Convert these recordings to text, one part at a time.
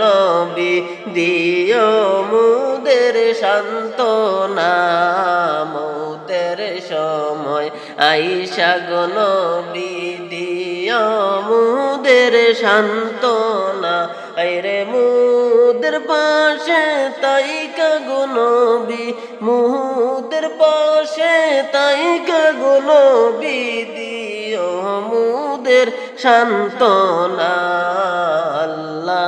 নবী, দিও মুদের সান্ত্বনা। মৌতের সময় আইসা নবী, দিও মুদের সান্ত্বনা। আইরে মুদের পাশে তাই গো নবী, মুদের পাশে তাই গো নবী, দিও মুদের সান্ত্বনা।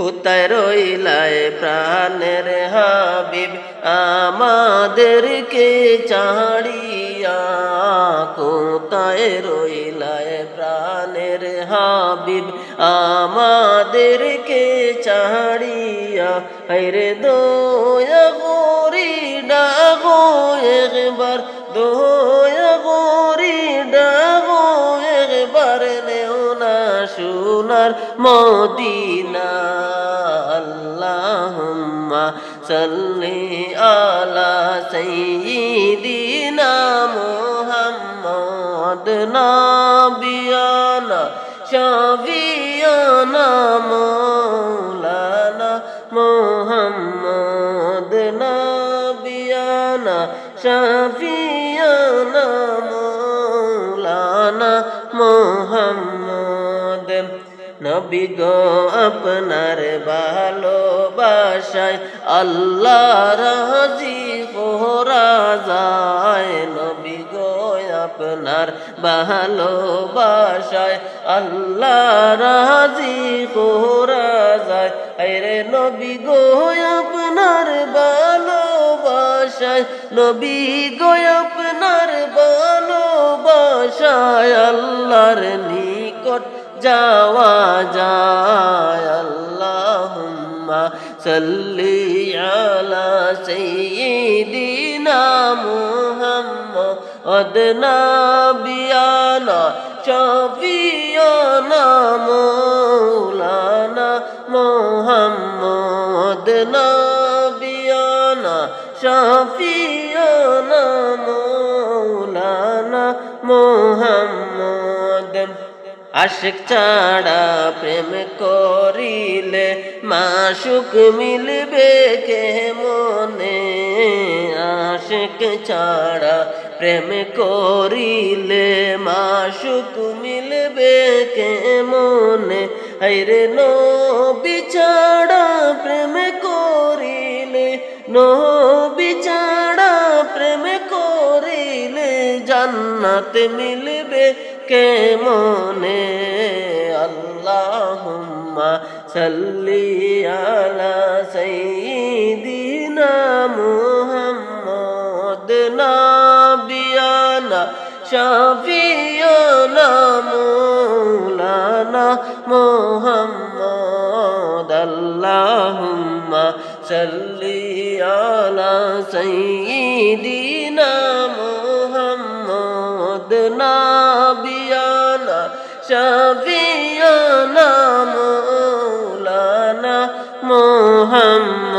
কোথায় রইলায় প্রাণের হাবিব? আমাদেরকে চাড়িয়া কোথায় রইলায় প্রাণের হাবিব? আমাদেরকে চাড়িয়া হাইরে দোয়া সোনার মদিনা, আল্লাহুম্মা সাল্লি আলা সাইয়্যিদিনা মুহাম্মদ নাবিয়ানা শাফিয়ানা মাওলানা মুহাম্মদ নাবিয়ানা শাফিয়ানা মাওলানা মুহাম্মদ নবী গো আপনার ভালোবাসায় আল্লাহ রাজি হোরা যায়। নবী গো আপনার ভালোবাসায় আল্লাহ রাজি হোরা যায়। আরে নবী গো আপনার ভালোবাসায়, নবী গো আপনার ভালোবাসায় আল্লাহর নিকট যাওয়া যায়। আল্লাহুম্মা সাল্লি আলা সাইয়্যিদিনা মুহাম্মদ। নাবিয়ানা শাফিয়ানা মাওলানা মুহাম্মদ। নাবিয়ানা শাফিয়ানা মাওলানা মুহাম্মদ। আশিক ছাড়া প্রেম করিলে মাসুক মিলবে কে মনে আশিক ছাড়া প্রেম করিলে মাসুক মিলবে কে মনে হাইরে নবী ছাড়া প্রেম করিলে নো ছাড়া প্রেম করিলে জান্নাত মিলবে কে মনে, আল্লাহুম্মা সাল্লি আলা সাইয়্যিদিনা মুহাম্মদ নাবিয়ানা শাফিয়ানা মাওলানা মুহাম্মদ আল্লাহুম্মা সাল্লি আলা সাইয়্যিদিনা মুহাম্মদ নাবিয়ানা না মাওলানা মুহাম্মদ